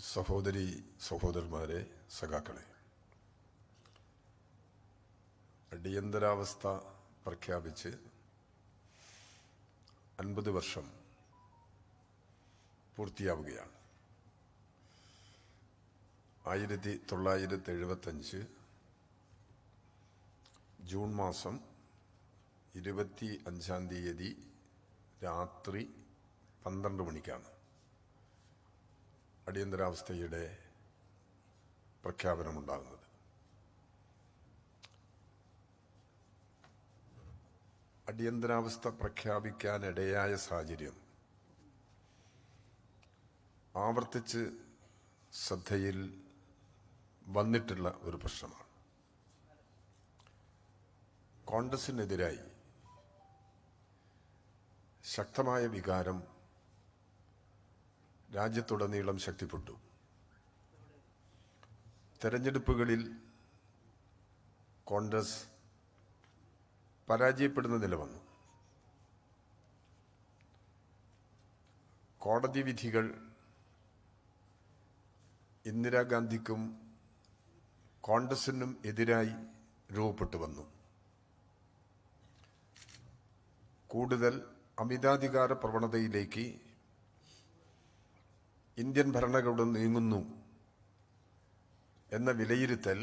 സഹോദരി സഹോദരന്മാരെ സഖാക്കളെ. അടിയന്തരാവസ്ഥ പ്രഖ്യാപിച്ച് അൻപത് വർഷം പൂർത്തിയാവുകയാണ്. ആയിരത്തി തൊള്ളായിരത്തി എഴുപത്തഞ്ച് ജൂൺ മാസം ഇരുപത്തി അഞ്ചാം തീയതി രാത്രി പന്ത്രണ്ട് മണിക്കാണ്. അടിയന്തരാവസ്ഥയുടെ പ്രഖ്യാപനമുണ്ടാകുന്നത്. അടിയന്തരാവസ്ഥ പ്രഖ്യാപിക്കാനിടയായ സാഹചര്യം ആവർത്തിച്ച് ശ്രദ്ധയിൽ വന്നിട്ടുള്ള ഒരു പ്രശ്നമാണ്. കോൺഗ്രസിനെതിരായി ശക്തമായ വികാരം രാജ്യത്തുടനീളം ശക്തിപ്പെട്ടു. തെരഞ്ഞെടുപ്പുകളിൽ കോൺഗ്രസ് പരാജയപ്പെടുന്ന നില വന്നു. കോടതി വിധികൾ ഇന്ദിരാഗാന്ധിക്കും കോൺഗ്രസിനും എതിരായി രൂപപ്പെട്ടു വന്നു. കൂടുതൽ അമിതാധികാര പ്രവണതയിലേക്ക് ഇന്ത്യൻ ഭരണകൂടം നീങ്ങുന്നു എന്ന വിലയിരുത്തൽ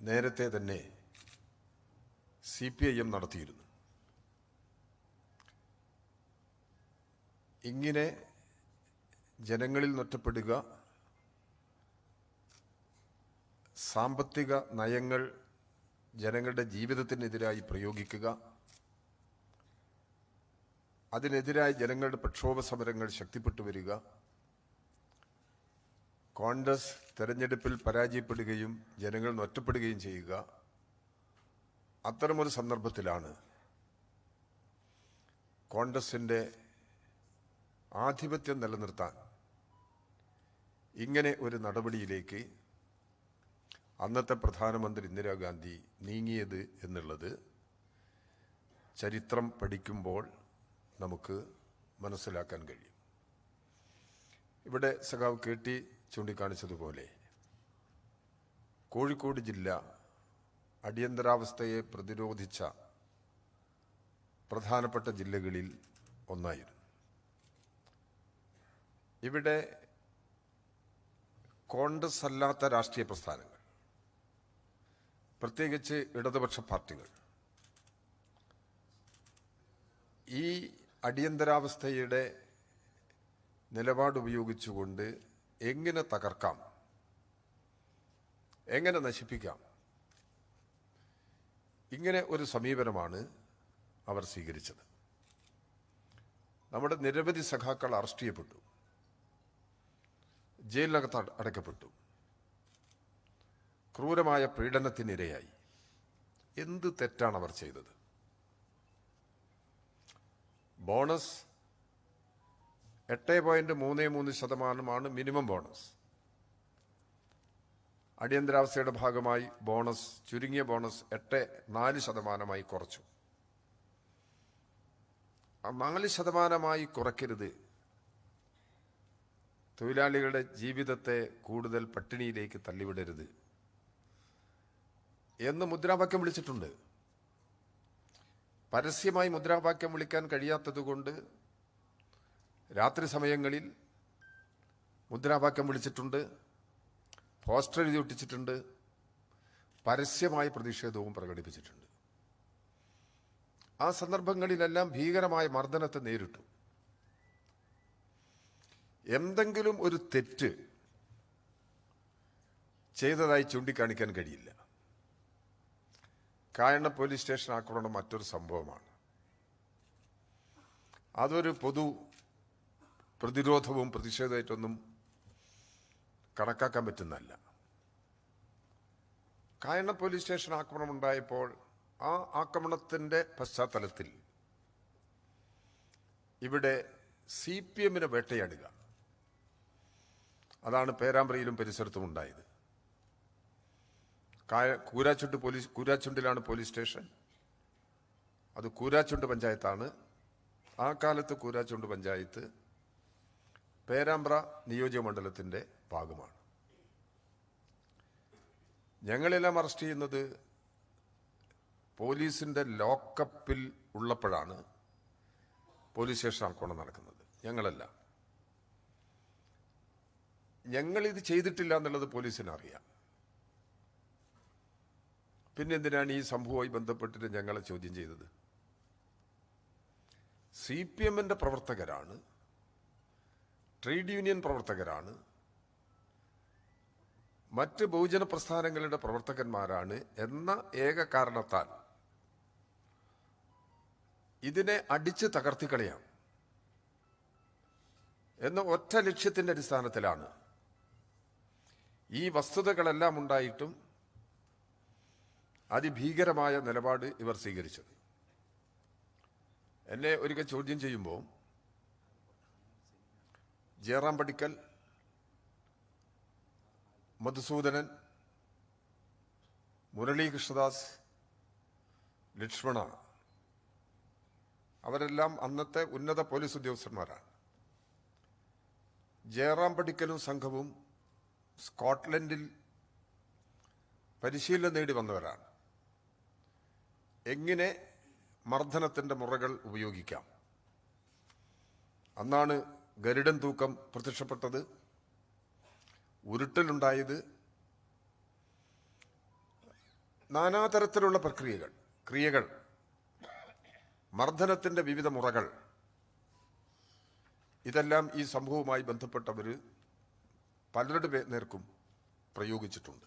നേരത്തെ തന്നെ സി പി ഐ എം നടത്തിയിരുന്നു. ഇങ്ങനെ ജനങ്ങളിൽ നൊറ്റപ്പെടുക സാമ്പത്തിക നയങ്ങൾ ജനങ്ങളുടെ ജീവിതത്തിനെതിരായി പ്രയോഗിക്കുക അതിനെതിരായി ജനങ്ങളുടെ പ്രക്ഷോഭ സമരങ്ങൾ ശക്തിപ്പെട്ടു വരിക കോൺഗ്രസ് തെരഞ്ഞെടുപ്പിൽ പരാജയപ്പെടുകയും ജനങ്ങൾ ഒറ്റപ്പെടുകയും ചെയ്യുക അത്തരമൊരു സന്ദർഭത്തിലാണ് കോൺഗ്രസിന്റെ ആധിപത്യം നിലനിർത്താൻ ഇങ്ങനെ ഒരു നടപടിയിലേക്ക് അന്നത്തെ പ്രധാനമന്ത്രി ഇന്ദിരാഗാന്ധി നീങ്ങിയത് എന്നുള്ളത് ചരിത്രം പഠിക്കുമ്പോൾ നമുക്ക് മനസ്സിലാക്കാൻ കഴിയും. ഇവിടെ സഖാവ് കെ ടി ചൂണ്ടിക്കാണിച്ചതുപോലെ കോഴിക്കോട് ജില്ല അടിയന്തരാവസ്ഥയെ പ്രതിരോധിച്ച പ്രധാനപ്പെട്ട ജില്ലകളിൽ ഒന്നായിരുന്നു. ഇവിടെ കോൺഗ്രസ് അല്ലാത്ത രാഷ്ട്രീയ പ്രസ്ഥാനങ്ങൾ പ്രത്യേകിച്ച് ഇടതുപക്ഷ പാർട്ടികൾ ഈ അടിയന്തരാവസ്ഥയുടെ നിലപാട് ഉപയോഗിച്ചുകൊണ്ട് എങ്ങനെ തകർക്കാം? എങ്ങനെ നശിപ്പിക്കാം? ഇങ്ങനെ ഒരു സമീപനമാണ് അവർ സ്വീകരിച്ചത്. നമ്മുടെ നിരവധി സഖാക്കൾ അറസ്റ്റ് ചെയ്യപ്പെട്ടു. ജയിലിനകത്ത് അട- അടയ്ക്കപ്പെട്ടു. ക്രൂരമായ പീഡനത്തിനിരയായി. എന്ത് തെറ്റാണ് അവർ ചെയ്തത്? ബോണസ് എട്ട് പോയിന്റ് മൂന്ന് മൂന്ന് ശതമാനമാണ് മിനിമം ബോണസ്. അടിയന്തരാവസ്ഥയുടെ ഭാഗമായി ബോണസ് ചുരുങ്ങിയ ബോണസ് എട്ട് നാല് ശതമാനമായി കുറച്ചു. നാല് ശതമാനമായി കുറയ്ക്കരുത്. തൊഴിലാളികളുടെ ജീവിതത്തെ കൂടുതൽ പട്ടിണിയിലേക്ക് തള്ളിവിടരുത് എന്ന് മുദ്രാവാക്യം വിളിച്ചിട്ടുണ്ട്. പരസ്യമായി മുദ്രാവാക്യം വിളിക്കാൻ കഴിയാത്തതുകൊണ്ട് രാത്രി സമയങ്ങളിൽ മുദ്രാവാക്യം വിളിച്ചിട്ടുണ്ട് പോസ്റ്റർ എഴുതി ഒട്ടിച്ചിട്ടുണ്ട് പരസ്യമായ പ്രതിഷേധവും പ്രകടിപ്പിച്ചിട്ടുണ്ട്. ആ സന്ദർഭങ്ങളിലെല്ലാം ഭീകരമായ മർദ്ദനത്തെ നേരിട്ടു. എന്തെങ്കിലും ഒരു തെറ്റ് ചെയ്തതായി ചൂണ്ടിക്കാണിക്കാൻ കഴിയില്ല. കാരണം പോലീസ് സ്റ്റേഷൻ ആക്രമണം മറ്റൊരു സംഭവമാണ്. അതൊരു പൊതു പ്രതിരോധവും പ്രതിഷേധമായിട്ടൊന്നും കണക്കാക്കാൻ പറ്റുന്നതല്ല. കായണ്ണ പോലീസ് സ്റ്റേഷൻ ആക്രമണം ഉണ്ടായപ്പോൾ ആ ആക്രമണത്തിന്റെ പശ്ചാത്തലത്തിൽ ഇവിടെ സി പി എമ്മിനെ വേട്ടയാടുക. അതാണ് പേരാമ്പ്രയിലും പരിസരത്തും ഉണ്ടായത്. കായ- കൂരാച്ചുണ്ട് പോലീസ് കൂരാച്ചുണ്ടിലാണ് പോലീസ് സ്റ്റേഷൻ. അത് കൂരാച്ചുണ്ട് പഞ്ചായത്താണ്. ആ കാലത്ത് കൂരാച്ചുണ്ട് പഞ്ചായത്ത് പേരാമ്പ്ര നിയോജകമണ്ഡലത്തിന്റെ ഭാഗമാണ്. ഞങ്ങളെല്ലാം അറസ്റ്റ് ചെയ്യുന്നത് പോലീസിന്റെ ലോക്കപ്പിൽ ഉള്ളപ്പോഴാണ് പോലീസ് സ്റ്റേഷൻ ആക്രമണം നടക്കുന്നത്. ഞങ്ങളല്ല. ഞങ്ങളിത് ചെയ്തിട്ടില്ല എന്നുള്ളത് പോലീസിന് അറിയാം. പിന്നെ എന്തിനാണ് ഈ സംഭവവുമായി ബന്ധപ്പെട്ടിട്ട് ഞങ്ങളെ ചോദ്യം ചെയ്തത്? സി പി എമ്മിന്റെ പ്രവർത്തകരാണ് ട്രേഡ് യൂണിയൻ പ്രവർത്തകരാണ്. മറ്റ് ബഹുജന പ്രസ്ഥാനങ്ങളുടെ പ്രവർത്തകന്മാരാണ് എന്ന ഏക കാരണത്താൽ ഇതിനെ അടിച്ച് തകർത്തിക്കളയാം എന്ന ഒറ്റ ലക്ഷ്യത്തിന്റെ അടിസ്ഥാനത്തിലാണ് ഈ വസ്തുതകളെല്ലാം ഉണ്ടായിട്ടും അതിഭീകരമായ നിലപാട് ഇവർ സ്വീകരിച്ചത്. എന്നെ ഒരിക്കൽ ചോദ്യം ചെയ്യുമ്പോൾ ജയറാം പടിക്കൽ മധുസൂദനൻ മുരളീകൃഷ്ണദാസ് ലക്ഷ്മണ. അവരെല്ലാം അന്നത്തെ ഉന്നത പോലീസ് ഉദ്യോഗസ്ഥന്മാരാണ്. ജയറാം പടിക്കലും സംഘവും സ്കോട്ട്ലൻഡിൽ പരിശീലനം നേടി വന്നവരാണ്. എങ്ങനെ മർദ്ദനത്തിന്റെ മുറകൾ ഉപയോഗിക്കാം? അന്നാണ് ഗരുഡൻ തൂക്കം പ്രത്യക്ഷപ്പെട്ടത് ഉരുട്ടലുണ്ടായത് നാനാതരത്തിലുള്ള പ്രക്രിയകൾ ക്രിയകൾ മർദ്ദനത്തിന്റെ വിവിധ മുറകൾ. ഇതെല്ലാം ഈ സംഭവവുമായി ബന്ധപ്പെട്ടവർ പലരുടെ നേർക്കും പ്രയോഗിച്ചിട്ടുണ്ട്.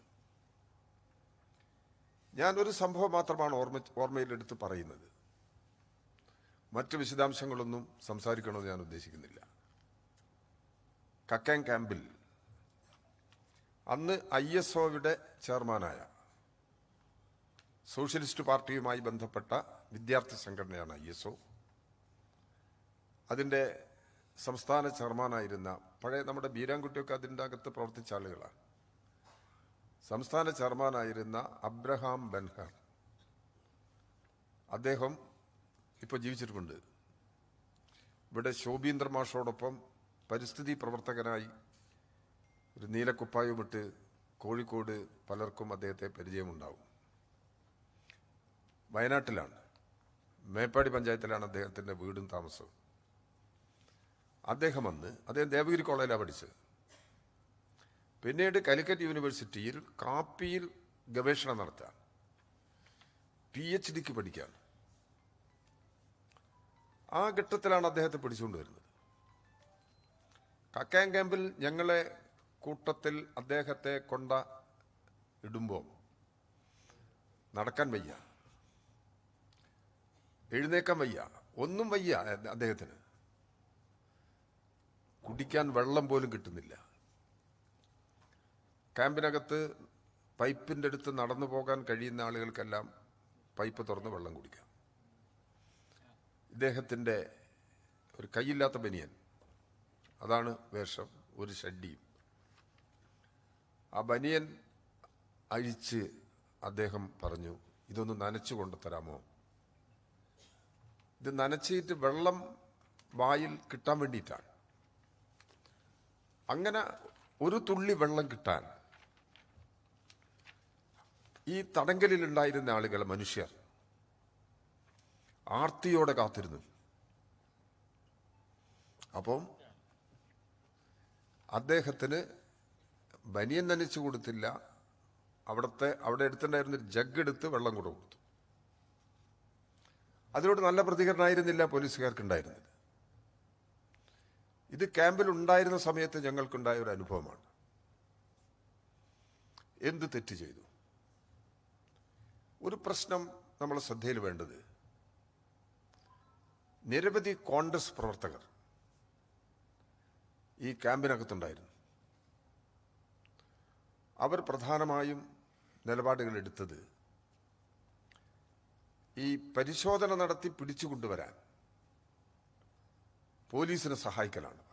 ഞാൻ ഒരു സംഭവം മാത്രമാണ് ഓർമ്മ ഓർമ്മയിലെടുത്ത് പറയുന്നത്. മറ്റ് വിശദാംശങ്ങളൊന്നും സംസാരിക്കണമെന്ന് ഞാൻ ഉദ്ദേശിക്കുന്നില്ല. കക്കാൻ ക്യാമ്പിൽ. അന്ന് ഐ എസ് ഒയുടെ ചെയർമാനായ സോഷ്യലിസ്റ്റ് പാർട്ടിയുമായി ബന്ധപ്പെട്ട വിദ്യാർത്ഥി സംഘടനയാണ് ഐ എസ് ഒ. അതിന്റെ സംസ്ഥാന ചെയർമാനായിരുന്ന പഴയ നമ്മുടെ ബീരാൻകുട്ടിയൊക്കെ അതിന്റെ അകത്ത് പ്രവർത്തിച്ച ആളുകളാണ്. സംസ്ഥാന ചെയർമാനായിരുന്ന അബ്രഹാം ബെൻഹർ. അദ്ദേഹം ഇപ്പോൾ ജീവിച്ചിട്ടുണ്ട്. ഇവിടെ ശോഭീന്ദ്ര മാഷോടൊപ്പം പരിസ്ഥിതി പ്രവർത്തകനായി ഒരു നീലക്കുപ്പായുമിട്ട് കോഴിക്കോട് പലർക്കും അദ്ദേഹത്തെ പരിചയമുണ്ടാവും. വയനാട്ടിലാണ്. മേപ്പാടി പഞ്ചായത്തിലാണ് അദ്ദേഹത്തിന്റെ വീടും താമസവും. അദ്ദേഹം അന്ന് അദ്ദേഹം ദേവഗിരി കോളേജിലാണ് പഠിച്ചത്. പിന്നീട് കാലിക്കറ്റ് യൂണിവേഴ്സിറ്റിയിൽ കാപ്പിയിൽ ഗവേഷണം നടത്താൻ പി എച്ച് ഡിക്ക് പഠിക്കാൻ. ആ ഘട്ടത്തിലാണ് അദ്ദേഹത്തെ പിടിച്ചുകൊണ്ടുവരുന്നത് കക്കാൻ ക്യാമ്പിൽ ഞങ്ങളെ കൂട്ടത്തിൽ അദ്ദേഹത്തെ കൊണ്ട ഇടുമ്പോൾ നടക്കാൻ വയ്യ. എഴുന്നേക്കാൻ വയ്യ. ഒന്നും വയ്യ അദ്ദേഹത്തിന്. കുടിക്കാൻ വെള്ളം പോലും കിട്ടുന്നില്ല. ക്യാമ്പിനകത്ത് പൈപ്പിന്റെ അടുത്ത് നടന്നു പോകാൻ കഴിയുന്ന ആളുകൾക്കെല്ലാം പൈപ്പ് തുറന്ന് വെള്ളം കുടിക്കാം. ഇദ്ദേഹത്തിന്റെ ഒരു കൈയില്ലാത്ത ബനിയൻ. അതാണ് വേഷം ഒരു ഷഡ്ഡിയും. ആ ബനിയൻ അഴിച്ച് അദ്ദേഹം പറഞ്ഞു ഇതൊന്ന് നനച്ചു കൊണ്ടുതരാമോ ഇത് നനച്ചിട്ട് വെള്ളം വായിൽ കിട്ടാൻ വേണ്ടിയിട്ടാണ്. അങ്ങനെ ഒരു തുള്ളി വെള്ളം കിട്ടാൻ ഈ തടങ്കലിലുണ്ടായിരുന്ന ആളുകൾ മനുഷ്യർ ആർത്തിയോടെ കാത്തിരുന്നു. അപ്പം അദ്ദേഹത്തിന് ബനിയൻ നനച്ചു കൊടുത്തില്ല. അവിടുത്തെ അവിടെ എടുത്തിട്ടുണ്ടായിരുന്ന ജഗ് എടുത്ത് വെള്ളം കൂടെ കൊടുത്തു. അതിനോട് നല്ല പ്രതികരണമായിരുന്നില്ല പോലീസുകാർക്കുണ്ടായിരുന്നത്. ഇത് ക്യാമ്പിൽ ഉണ്ടായിരുന്ന സമയത്ത് ഞങ്ങൾക്കുണ്ടായ ഒരു അനുഭവമാണ്. എന്ത് തെറ്റ് ചെയ്തു? ഒരു പ്രശ്നം നമ്മൾ ശ്രദ്ധയിൽ വേണ്ടത് നിരവധി കോൺഗ്രസ് പ്രവർത്തകർ ഈ ക്യാമ്പിനകത്തുണ്ടായിരുന്നു. അവർ പ്രധാനമായും നിലപാടുകൾ എടുത്തത് ഈ പരിശോധന നടത്തി പിടിച്ചുകൊണ്ടുവരാൻ പോലീസിനെ സഹായിക്കലാണ്.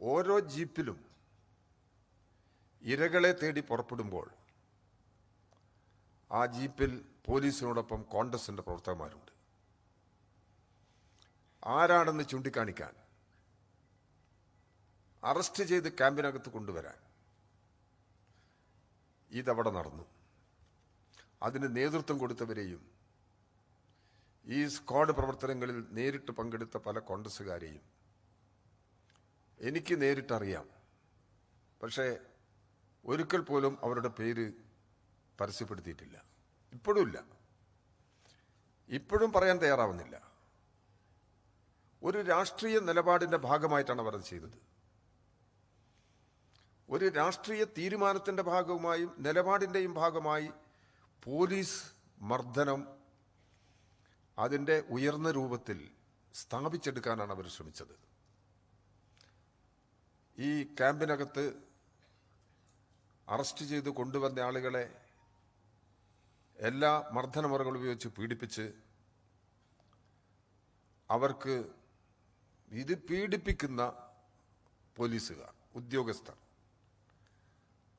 ഓരോ ജീപ്പിലും ഇരകളെ തേടി പുറപ്പെടുമ്പോൾ ആ ജീപ്പിൽ പോലീസിനോടൊപ്പം കോൺഗ്രസിന്റെ പ്രവർത്തകന്മാരുണ്ട്. ആരാണെന്ന് ചൂണ്ടിക്കാണിക്കാൻ അറസ്റ്റ് ചെയ്ത് ക്യാമ്പിനകത്ത് കൊണ്ടുവരാൻ. ഇതവിടെ നടന്നു. അതിന് നേതൃത്വം കൊടുത്തവരെയും ഈ സ്ക്വാഡ് പ്രവർത്തനങ്ങളിൽ നേരിട്ട് പങ്കെടുത്ത പല കോൺഗ്രസുകാരെയും എനിക്ക് നേരിട്ടറിയാം. പക്ഷേ ഒരിക്കൽ പോലും അവരുടെ പേര് പരസ്യപ്പെടുത്തിയിട്ടില്ല. ഇപ്പോഴും ഇല്ല. ഇപ്പോഴും പറയാൻ തയ്യാറാവുന്നില്ല. ഒരു രാഷ്ട്രീയ നിലപാടിന്റെ ഭാഗമായിട്ടാണ് അവർ ചെയ്തത്. ഒരു രാഷ്ട്രീയ തീരുമാനത്തിന്റെ ഭാഗവുമായും നിലപാടിന്റെയും ഭാഗമായി പോലീസ് മർദ്ദനം അതിന്റെ ഉയർന്ന രൂപത്തിൽ സ്ഥാപിച്ചെടുക്കാനാണ് അവർ ശ്രമിച്ചത്. ഈ ക്യാമ്പിനകത്ത് അറസ്റ്റ് ചെയ്ത് കൊണ്ടുവന്ന ആളുകളെ എല്ലാ മർദ്ദനമുറകൾ ഉപയോഗിച്ച് പീഡിപ്പിച്ച് അവർക്ക് ഇത് പീഡിപ്പിക്കുന്ന പോലീസുകാർ ഉദ്യോഗസ്ഥർ.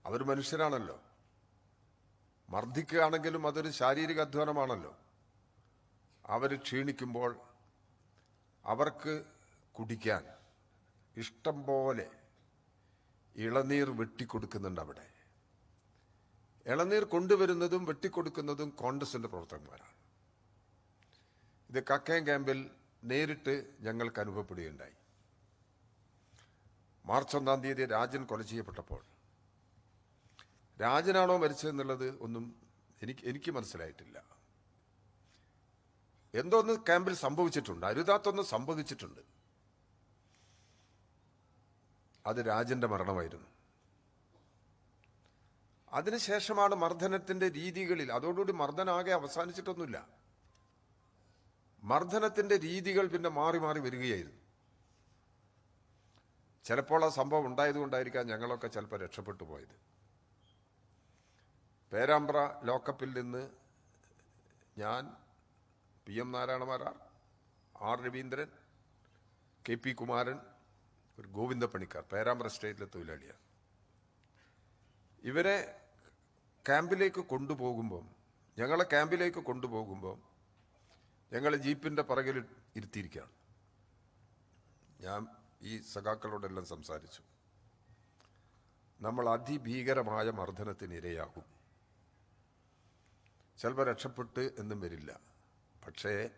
അവർ മനുഷ്യരാണല്ലോ മർദ്ദിക്കുകയാണെങ്കിലും അതൊരു ശാരീരിക അധ്വാനമാണല്ലോ. അവർ ക്ഷീണിക്കുമ്പോൾ അവർക്ക് കുടിക്കാൻ ഇഷ്ടം പോലെ ഇളനീർ വെട്ടിക്കൊടുക്കുന്നുണ്ട് അവിടെ ഇളനീർ കൊണ്ടുവരുന്നതും വെട്ടിക്കൊടുക്കുന്നതും കോൺഗ്രസിന്റെ പ്രവർത്തകന്മാരാണ്. ഇത് കക്കയം ക്യാമ്പിൽ നേരിട്ട് ഞങ്ങൾക്ക് അനുഭവപ്പെടുകയുണ്ടായി. മാർച്ച് ഒന്നാം തീയതി രാജൻ കൊല ചെയ്യപ്പെട്ടപ്പോൾ രാജനാണോ മരിച്ചതെന്നുള്ളത് ഒന്നും എനിക്ക് എനിക്ക് മനസ്സിലായിട്ടില്ല. എന്തോന്ന് ക്യാമ്പിൽ സംഭവിച്ചിട്ടുണ്ട്? അരുതാത്തൊന്ന് സംഭവിച്ചിട്ടുണ്ട്. അത് രാജന്റെ മരണമായിരുന്നു. അതിനുശേഷമാണ് മർദ്ദനത്തിന്റെ രീതികളിൽ അതോടുകൂടി മർദ്ദനാകെ അവസാനിച്ചിട്ടൊന്നുമില്ല. മർദ്ദനത്തിന്റെ രീതികൾ പിന്നെ മാറി മാറി വരികയായിരുന്നു. ചിലപ്പോൾ ആ സംഭവം ഉണ്ടായതുകൊണ്ടായിരിക്കാം ഞങ്ങളൊക്കെ ചിലപ്പോൾ രക്ഷപ്പെട്ടു പോയത്. പേരാമ്പ്ര ലോക്കപ്പിൽ നിന്ന് ഞാൻ P M Narayanamarar R Raveendran K P Kumaran ഒരു ഗോവിന്ദ പണിക്കാർ പേരാമ്പ്ര സ്റ്റേറ്റിലെ തൊഴിലാളിയാണ് ഇവരെ ക്യാമ്പിലേക്ക് കൊണ്ടുപോകുമ്പം ഞങ്ങളെ ക്യാമ്പിലേക്ക് കൊണ്ടുപോകുമ്പം ഞങ്ങൾ ജീപ്പിന്റെ പിറകിൽ ഇരുത്തിയിരിക്കുകയാണ്. ഞാൻ ഈ സഖാക്കളോടെല്ലാം സംസാരിച്ചു. നമ്മൾ അതിഭീകരമായ മർദ്ദനത്തിന് ഇരയാകും ചിലപ്പോൾ രക്ഷപ്പെട്ട് എന്നും വരില്ല. പക്ഷേ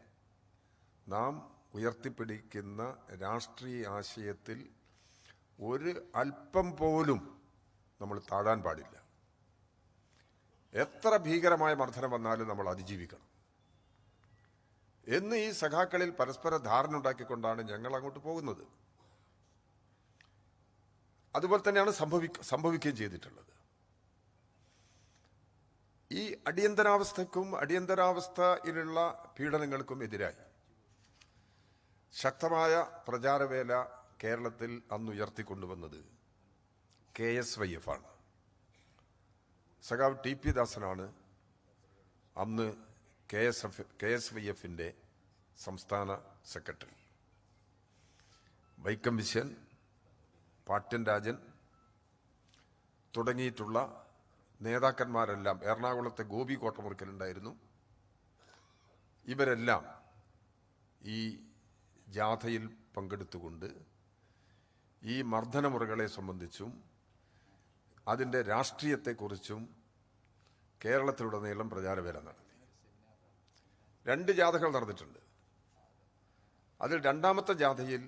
നാം ഉയർത്തിപ്പിടിക്കുന്ന രാഷ്ട്രീയ ആശയത്തിൽ ഒരു അല്പം പോലും നമ്മൾ താഴാൻ പാടില്ല. എത്ര ഭീകരമായ മർദ്ദനം വന്നാലും നമ്മൾ അതിജീവിക്കണം. എന്ന് ഈ സഖാക്കളിൽ പരസ്പര ധാരണ ഉണ്ടാക്കിക്കൊണ്ടാണ് ഞങ്ങൾ അങ്ങോട്ട് പോകുന്നത്. അതുപോലെ തന്നെയാണ് സംഭവി സംഭവിക്കുകയും ചെയ്തിട്ടുള്ളത്. ഈ അടിയന്തരാവസ്ഥക്കും അടിയന്തരാവസ്ഥയിലുള്ള പീഡനങ്ങൾക്കും എതിരായി. ശക്തമായ പ്രചാരവേല കേരളത്തിൽ അന്ന് ഉയർത്തിക്കൊണ്ടുവന്നത് കെ എസ് വൈ എഫ് ആണ്. സഖാവ് ടി പി ദാസനാണ് അന്ന് K S F K S Y എഫിന്റെ സംസ്ഥാന സെക്രട്ടറി. വൈക്കം വിശ്വൻ പാട്യൻ രാജൻ തുടങ്ങിയിട്ടുള്ള നേതാക്കന്മാരെല്ലാം എറണാകുളത്തെ ഗോപി കോട്ടമുറിക്കലുണ്ടായിരുന്നു ഇവരെല്ലാം ഈ ജാഥയിൽ പങ്കെടുത്തുകൊണ്ട് ഈ മർദ്ദനമുറകളെ സംബന്ധിച്ചും അതിന്റെ രാഷ്ട്രീയത്തെക്കുറിച്ചും കേരളത്തിലുടനീളം പ്രചാരവേല നടത്തി. രണ്ട് ജാഥകൾ നടന്നിട്ടുണ്ട്. അതിൽ രണ്ടാമത്തെ ജാഥയിൽ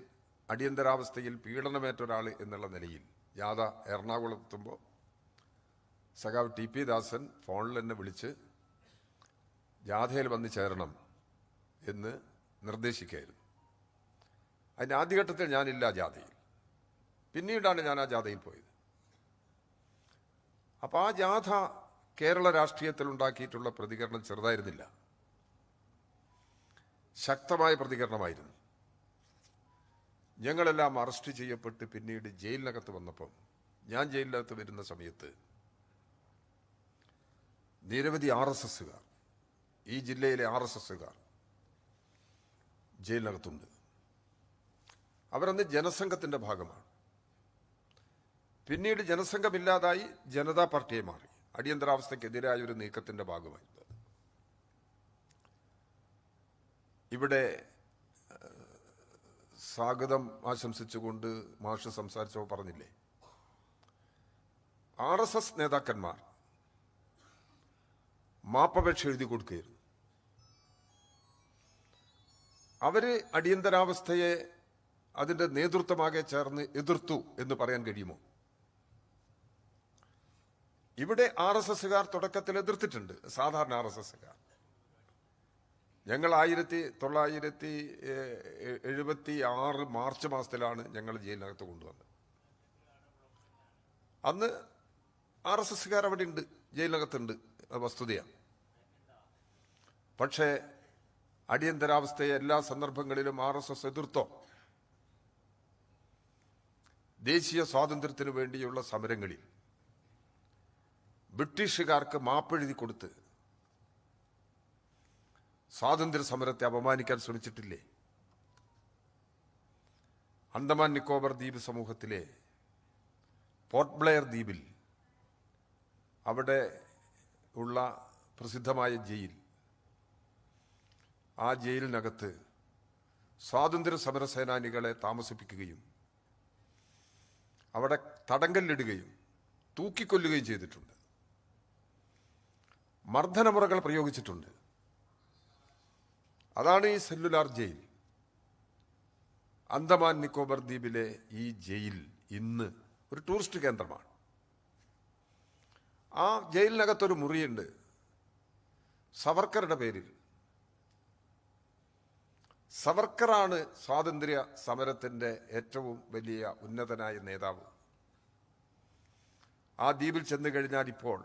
അടിയന്തരാവസ്ഥയിൽ പീഡനമേറ്റ ഒരാൾ എന്നുള്ള നിലയിൽ ജാഥ എറണാകുളത്തെത്തുമ്പോൾ സഖാവ് ടി പി ദാസൻ ഫോണിൽ എന്നെ വിളിച്ച് ജാഥയിൽ വന്ന് ചേരണം എന്ന് നിർദ്ദേശിക്കുകയായിരുന്നു. അതിന്റെ ആദ്യഘട്ടത്തിൽ ഞാനില്ല ജാഥയിൽ. പിന്നീടാണ് ഞാൻ ആ ജാഥയിൽ പോയത്. അപ്പോൾ ആ ജാഥ കേരള രാഷ്ട്രീയത്തിൽ ഉണ്ടാക്കിയിട്ടുള്ള പ്രതികരണം ചെറുതായിരുന്നില്ല. ശക്തമായ പ്രതികരണമായിരുന്നു. ഞങ്ങളെല്ലാം അറസ്റ്റ് ചെയ്യപ്പെട്ട് പിന്നീട് ജയിലിനകത്ത് വന്നപ്പം ഞാൻ ജയിലിനകത്ത് വരുന്ന സമയത്ത് നിരവധി ആർ എസ് എസ്സുകാർ ഈ ജില്ലയിലെ ആർ എസ് എസ്സുകാർ ജയിലിനകത്തുണ്ട്. അവരന്ന് ജനസംഘത്തിന്റെ ഭാഗമാണ്. പിന്നീട് ജനസംഘമില്ലാതായി ജനതാ പാർട്ടിയെ മാറി. അടിയന്തരാവസ്ഥക്കെതിരായ ഒരു നീക്കത്തിന്റെ ഭാഗമായി ഇവിടെ സ്വാഗതം ആശംസിച്ചുകൊണ്ട് മാഷ് സംസാരിച്ചപ്പോൾ പറഞ്ഞില്ലേ? ആർ എസ് എസ് നേതാക്കന്മാർ മാപ്പപേക്ഷ എഴുതി കൊടുക്കുകയായിരുന്നു. അവർ അടിയന്തരാവസ്ഥയെ അതിന്റെ നേതൃത്വമാകെ ചേർന്ന് എതിർത്തു എന്ന് പറയാൻ കഴിയുമോ? ഇവിടെ ആർ എസ് എസ്സുകാർ തുടക്കത്തിൽ എതിർത്തിട്ടുണ്ട് സാധാരണ ആർ എസ് എസ്സുകാർ. ഞങ്ങൾ ആയിരത്തി തൊള്ളായിരത്തി എഴുപത്തി ആറ് മാർച്ച് മാസത്തിലാണ് ഞങ്ങൾ ജയിലിനകത്ത് കൊണ്ടുവന്നത്. അന്ന് ആർ എസ് എസ്സുകാർ അവിടെ ഉണ്ട് ജയിലിനകത്തുണ്ട് വസ്തുതയാണ്. പക്ഷേ അടിയന്തരാവസ്ഥയെ എല്ലാ സന്ദർഭങ്ങളിലും ആർ എസ് എസ് എതിർത്തോ? ദേശീയ സ്വാതന്ത്ര്യത്തിനു വേണ്ടിയുള്ള സമരങ്ങളിൽ ബ്രിട്ടീഷുകാർക്ക് മാപ്പെഴുതി കൊടുത്ത് സ്വാതന്ത്ര്യ സമരത്തെ അപമാനിക്കാൻ ശ്രമിച്ചിട്ടില്ലേ? അന്തമാൻ നിക്കോബർ ദ്വീപ് സമൂഹത്തിലെ പോർട്ട് ബ്ലെയർ ദ്വീപിൽ അവിടെ ഉള്ള പ്രസിദ്ധമായ ജയിൽ ആ ജയിലിനകത്ത് സ്വാതന്ത്ര്യ സമര സേനാനികളെ താമസിപ്പിക്കുകയും അവിടെ തടങ്കല്ലിടുകയും തൂക്കിക്കൊല്ലുകയും ചെയ്തിട്ടുണ്ട്. മർദ്ദനമുറകൾ പ്രയോഗിച്ചിട്ടുണ്ട്. അതാണ് ഈ സെല്ലുലാർ ജയിൽ. അന്തമാൻ നിക്കോബർ ദ്വീപിലെ ഈ ജയിൽ ഇന്ന് ഒരു ടൂറിസ്റ്റ് കേന്ദ്രമാണ്. ആ ജയിലിനകത്തൊരു മുറിയുണ്ട്. സവർക്കറുടെ പേരിൽ. സവർക്കറാണ് സ്വാതന്ത്ര്യ സമരത്തിന്റെ ഏറ്റവും വലിയ ഉന്നതനായ നേതാവ്. ആ ദ്വീപിൽ ചെന്നു കഴിഞ്ഞാൽ ഇപ്പോൾ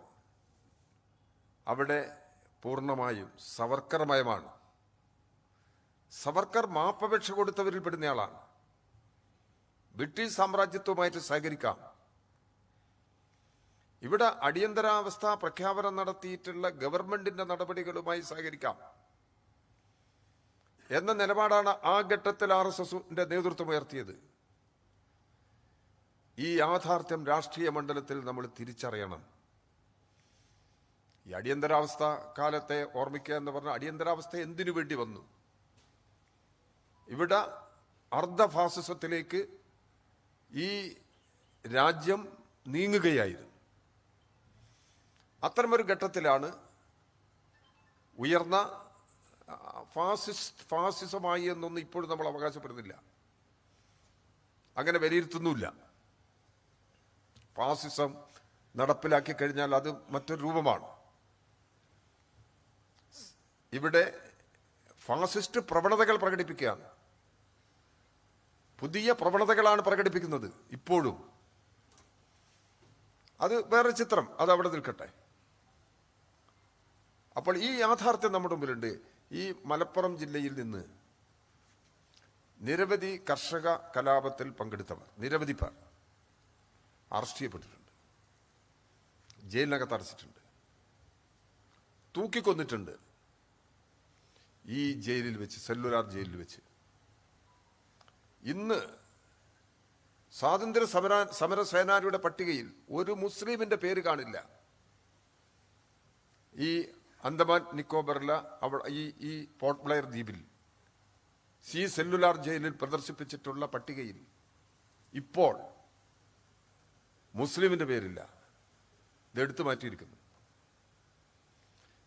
അവിടെ പൂർണമായും സവർക്കർമയമാണ് സവർക്കർ മാപ്പപേക്ഷ കൊടുത്തവരിൽ പെടുന്നയാളാണ്. ബ്രിട്ടീഷ് സാമ്രാജ്യത്വമായിട്ട് സഹകരിക്കാം. ഇവിടെ അടിയന്തരാവസ്ഥ പ്രഖ്യാപനം നടത്തിയിട്ടുള്ള ഗവൺമെന്റിന്റെ നടപടികളുമായി സഹകരിക്കാം. എന്ന നിലപാടാണ് ആ ഘട്ടത്തിൽ ആർ എസ് എസിന്റെ നേതൃത്വം ഉയർത്തിയത് ഈ യാഥാർത്ഥ്യം രാഷ്ട്രീയ മണ്ഡലത്തിൽ നമ്മൾ തിരിച്ചറിയണം. ഈ അടിയന്തരാവസ്ഥ കാലത്തെ ഓർമ്മിക്കുക എന്ന് പറഞ്ഞ അടിയന്തരാവസ്ഥ എന്തിനു വേണ്ടി വന്നു? ഇവിടെ അർദ്ധ ഫാസിസത്തിലേക്ക് ഈ രാജ്യം നീങ്ങുകയായിരുന്നു. അത്തരമൊരു ഘട്ടത്തിലാണ് ഉയർന്ന ഫാസിസ്റ്റ് ഫാസിസമായി എന്നൊന്നും ഇപ്പോഴും നമ്മൾ അവകാശപ്പെടുന്നില്ല. അങ്ങനെ വിലയിരുത്തുന്നുമില്ല. ഫാസിസം നടപ്പിലാക്കി കഴിഞ്ഞാൽ അത് മറ്റൊരു രൂപമാണ്. ഇവിടെ ഫാസിസ്റ്റ് പ്രവണതകൾ പ്രകടിപ്പിക്കുകയാണ്. പുതിയ പ്രവണതകളാണ് പ്രകടിപ്പിക്കുന്നത് ഇപ്പോഴും. അത് വേറെ ചിത്രം അത് അവിടെ നിൽക്കട്ടെ. അപ്പോൾ ഈ യാഥാർത്ഥ്യം നമ്മുടെ മുമ്പിലുണ്ട്. ഈ മലപ്പുറം ജില്ലയിൽ നിന്ന് നിരവധി കർഷക കലാപത്തിൽ പങ്കെടുത്തവർ നിരവധി പേർ അറസ്റ്റ് ചെയ്യപ്പെട്ടിട്ടുണ്ട് ജയിലിനകത്ത് അടച്ചിട്ടുണ്ട് തൂക്കിക്കൊന്നിട്ടുണ്ട്. ഈ ജയിലിൽ വെച്ച് സെല്ലുലാർ ജയിലിൽ വെച്ച് ഇന്ന് സ്വാതന്ത്ര്യ സമര സമരസേനാനിയുടെ പട്ടികയിൽ ഒരു മുസ്ലിമിന്റെ പേര് കാണില്ല. ഈ അന്തമാൻ നിക്കോബറില ഈ ഈ പോർട്ട് ബ്ലെയർ ദ്വീപിൽ സി സെല്ലുലാർ ജയിലിൽ പ്രദർശിപ്പിച്ചിട്ടുള്ള പട്ടികയിൽ. ഇപ്പോൾ മുസ്ലിമിന്റെ പേരില്ല. ഇത് എടുത്തു മാറ്റിയിരിക്കുന്നു.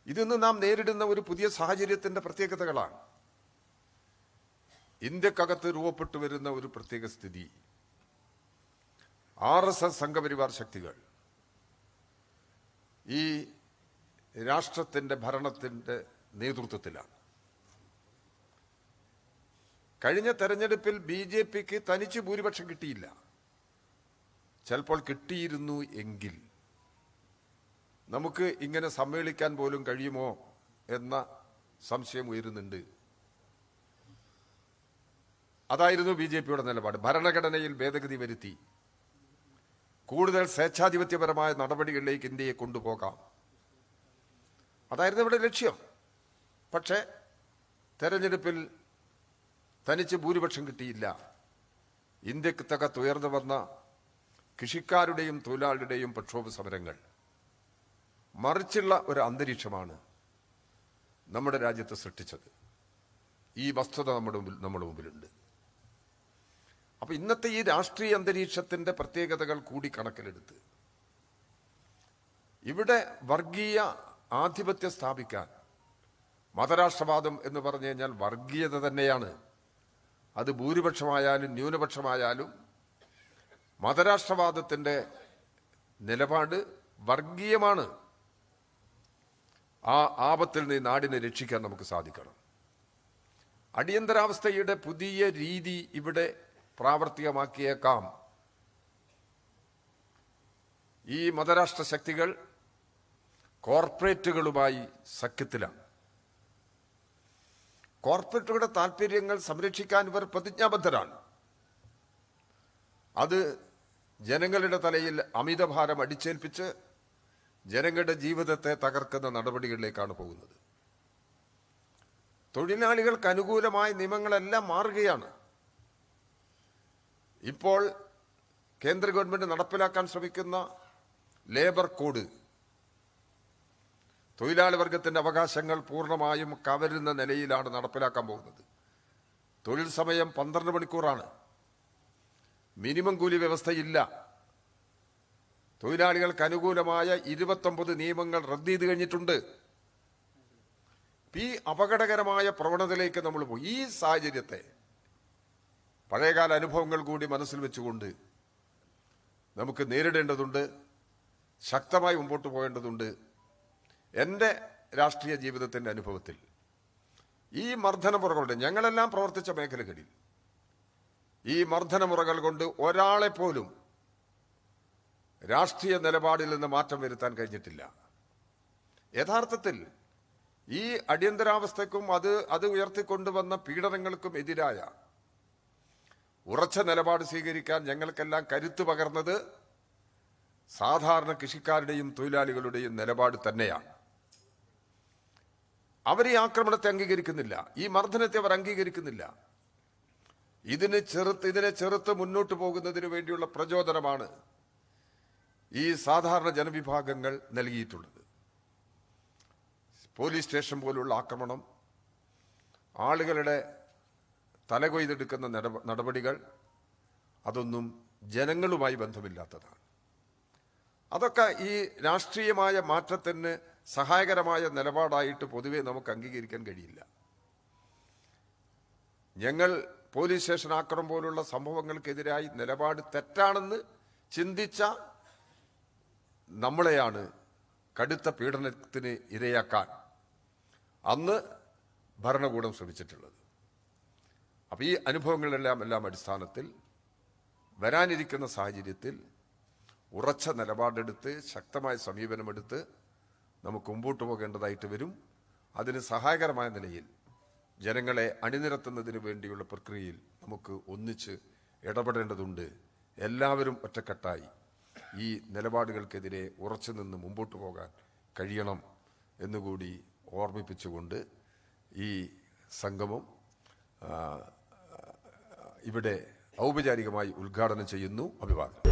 ഇതിന്ന് നാം നേരിടുന്ന ഒരു പുതിയ സാഹചര്യത്തിന്റെ പ്രത്യേകതകളാണ്. ഇന്ത്യക്കകത്ത് രൂപപ്പെട്ടു വരുന്ന ഒരു പ്രത്യേക സ്ഥിതി. ആർ എസ് എസ് സംഘപരിവാർ ശക്തികൾ. ഈ രാഷ്ട്രത്തിന്റെ ഭരണത്തിന്റെ നേതൃത്വത്തിലാണ്. കഴിഞ്ഞ തെരഞ്ഞെടുപ്പിൽ ബി ജെ പിക്ക് തനിച്ച് ഭൂരിപക്ഷം കിട്ടിയില്ല. ചിലപ്പോൾ കിട്ടിയിരുന്നു എങ്കിൽ നമുക്ക് ഇങ്ങനെ സമ്മേളിക്കാൻ പോലും കഴിയുമോ എന്ന സംശയം ഉയരുന്നുണ്ട്. അതായിരുന്നു ബി ജെ പിയുടെ നിലപാട്. ഭരണഘടനയിൽ ഭേദഗതി വരുത്തി. കൂടുതൽ സ്വേച്ഛാധിപത്യപരമായ നടപടികളിലേക്ക് ഇന്ത്യയെ കൊണ്ടുപോകാം. അതായിരുന്നു ഇവിടെ ലക്ഷ്യം. പക്ഷേ തെരഞ്ഞെടുപ്പിൽ തനിച്ച് ഭൂരിപക്ഷം കിട്ടിയില്ല. ഇന്ത്യയ്ക്ക് തകത്ത് ഉയർന്നു വന്ന കൃഷിക്കാരുടെയും തൊഴിലാളിയുടെയും പ്രക്ഷോഭ സമരങ്ങൾ. മറിച്ചുള്ള ഒരു അന്തരീക്ഷമാണ് നമ്മുടെ രാജ്യത്ത് സൃഷ്ടിച്ചത്. ഈ വസ്തുത നമ്മുടെ മുമ്പിൽ നമ്മുടെ മുമ്പിലുണ്ട്. അപ്പം ഇന്നത്തെ ഈ രാഷ്ട്രീയ അന്തരീക്ഷത്തിന്റെ പ്രത്യേകതകൾ കൂടി കണക്കിലെടുത്ത് ഇവിടെ വർഗീയ ആധിപത്യം സ്ഥാപിക്കാൻ. മതരാഷ്ട്രവാദം എന്ന് പറഞ്ഞു കഴിഞ്ഞാൽ വർഗീയത തന്നെയാണ്. അത് ഭൂരിപക്ഷമായാലും ന്യൂനപക്ഷമായാലും മതരാഷ്ട്രവാദത്തിന്റെ നിലപാട് വർഗീയമാണ്. ആ ആപത്തിൽ നിന്ന് നാടിനെ രക്ഷിക്കാൻ നമുക്ക് സാധിക്കണം. അടിയന്തരാവസ്ഥയുടെ പുതിയ രീതി ഇവിടെ പ്രാവർത്തികമാക്കിയേക്കാം. ഈ മതരാഷ്ട്ര ശക്തികൾ കോർപ്പറേറ്റുകളുമായി സഖ്യത്തിലാണ്. കോർപ്പറേറ്റുകളുടെ താൽപ്പര്യങ്ങൾ സംരക്ഷിക്കാൻ ഇവർ പ്രതിജ്ഞാബദ്ധരാണ്. അത് ജനങ്ങളുടെ തലയിൽ അമിതഭാരം അടിച്ചേൽപ്പിച്ച് ജനങ്ങളുടെ ജീവിതത്തെ തകർക്കുന്ന നടപടികളിലേക്കാണ് പോകുന്നത്. തൊഴിലാളികൾക്ക് അനുകൂലമായ നിയമങ്ങളെല്ലാം മാറുകയാണ്. ഇപ്പോൾ കേന്ദ്ര ഗവൺമെന്റ് നടപ്പിലാക്കാൻ ശ്രമിക്കുന്ന ലേബർ കോഡ് തൊഴിലാളി വർഗത്തിന്റെ അവകാശങ്ങൾ പൂർണമായും കവരുന്ന നിലയിലാണ് നടപ്പിലാക്കാൻ പോകുന്നത്. തൊഴിൽ സമയം പന്ത്രണ്ട് മണിക്കൂറാണ്. മിനിമം കൂലി വ്യവസ്ഥയില്ല. തൊഴിലാളികൾക്ക് അനുകൂലമായ ഇരുപത്തൊമ്പത് നിയമങ്ങൾ റദ്ദ് ചെയ്ത് കഴിഞ്ഞിട്ടുണ്ട്. ഈ അപകടകരമായ പ്രവണതയിലേക്ക് നമ്മൾ പോയി. ഈ സാഹചര്യത്തെ പഴയകാല അനുഭവങ്ങൾ കൂടി മനസ്സിൽ വെച്ചുകൊണ്ട് നമുക്ക് നേരിടേണ്ടതുണ്ട് ശക്തമായി മുമ്പോട്ട് പോകേണ്ടതുണ്ട്. എന്റെ രാഷ്ട്രീയ ജീവിതത്തിന്റെ അനുഭവത്തിൽ ഈ മർദ്ദനമുറകളുടെ ഞങ്ങളെല്ലാം പ്രവർത്തിച്ച മേഖലകളിൽ ഈ മർദ്ദനമുറകൾ കൊണ്ട് ഒരാളെപ്പോലും രാഷ്ട്രീയ നിലപാടിൽ നിന്ന് മാറ്റം വരുത്താൻ കഴിഞ്ഞിട്ടില്ല. യഥാർത്ഥത്തിൽ ഈ അടിയന്തരാവസ്ഥയ്ക്കും അത് അത് ഉയർത്തിക്കൊണ്ടുവന്ന പീഡനങ്ങൾക്കും എതിരായ ഉറച്ച നിലപാട് സ്വീകരിക്കാൻ ഞങ്ങൾക്കെല്ലാം കരുത്ത് പകർന്നത് സാധാരണ കൃഷിക്കാരുടെയും തൊഴിലാളികളുടെയും നിലപാട് തന്നെയാണ്. അവർ ഈ ആക്രമണത്തെ അംഗീകരിക്കുന്നില്ല. ഈ മർദ്ദനത്തെ അവർ അംഗീകരിക്കുന്നില്ല. ഇതിന് ചെറുത്ത് ഇതിനെ ചെറുത്ത് മുന്നോട്ട് പോകുന്നതിന് വേണ്ടിയുള്ള പ്രചോദനമാണ് ഈ സാധാരണ ജനവിഭാഗങ്ങൾ നൽകിയിട്ടുള്ളത്. പോലീസ് സ്റ്റേഷൻ പോലുള്ള ആക്രമണം ആളുകളുടെ തലകൊയ്തെടുക്കുന്ന നടപ- നടപടികൾ അതൊന്നും ജനങ്ങളുമായി ബന്ധമില്ലാത്തതാണ്. അതൊക്കെ ഈ രാഷ്ട്രീയമായ മാറ്റത്തിന് സഹായകരമായ നിലപാടായിട്ട് പൊതുവെ നമുക്ക് അംഗീകരിക്കാൻ കഴിയില്ല. ഞങ്ങൾ പോലീസ് സ്റ്റേഷൻ ആക്രമം പോലുള്ള സംഭവങ്ങൾക്കെതിരായി നിലപാട് തെറ്റാണെന്ന് ചിന്തിച്ച നമ്മളെയാണ് കടുത്ത പീഡനത്തിന് ഇരയാക്കാൻ അന്ന് ഭരണകൂടം ശ്രമിച്ചിട്ടുള്ളത്. അപ്പോൾ ഈ അനുഭവങ്ങളെല്ലാം എല്ലാം അടിസ്ഥാനത്തിൽ വരാനിരിക്കുന്ന സാഹചര്യത്തിൽ ഉറച്ച നിലപാടെടുത്ത് ശക്തമായ സമീപനമെടുത്ത് നമുക്ക് മുമ്പോട്ട് പോകേണ്ടതായിട്ട് വരും. അതിന് സഹായകരമായ നിലയിൽ ജനങ്ങളെ അണിനിരത്തുന്നതിന് വേണ്ടിയുള്ള പ്രക്രിയയിൽ നമുക്ക് ഒന്നിച്ച് ഇടപെടേണ്ടതുണ്ട്. എല്ലാവരും ഒറ്റക്കെട്ടായി ഈ നിലപാടുകൾക്കെതിരെ ഉറച്ചു നിന്ന് മുമ്പോട്ട് പോകാൻ കഴിയണം എന്നുകൂടി ഓർമ്മിപ്പിച്ചുകൊണ്ട് ഈ സംഗമം ഇവിടെ ഔപചാരികമായി ഉദ്ഘാടനം ചെയ്യുന്നു അഭിവാദനം.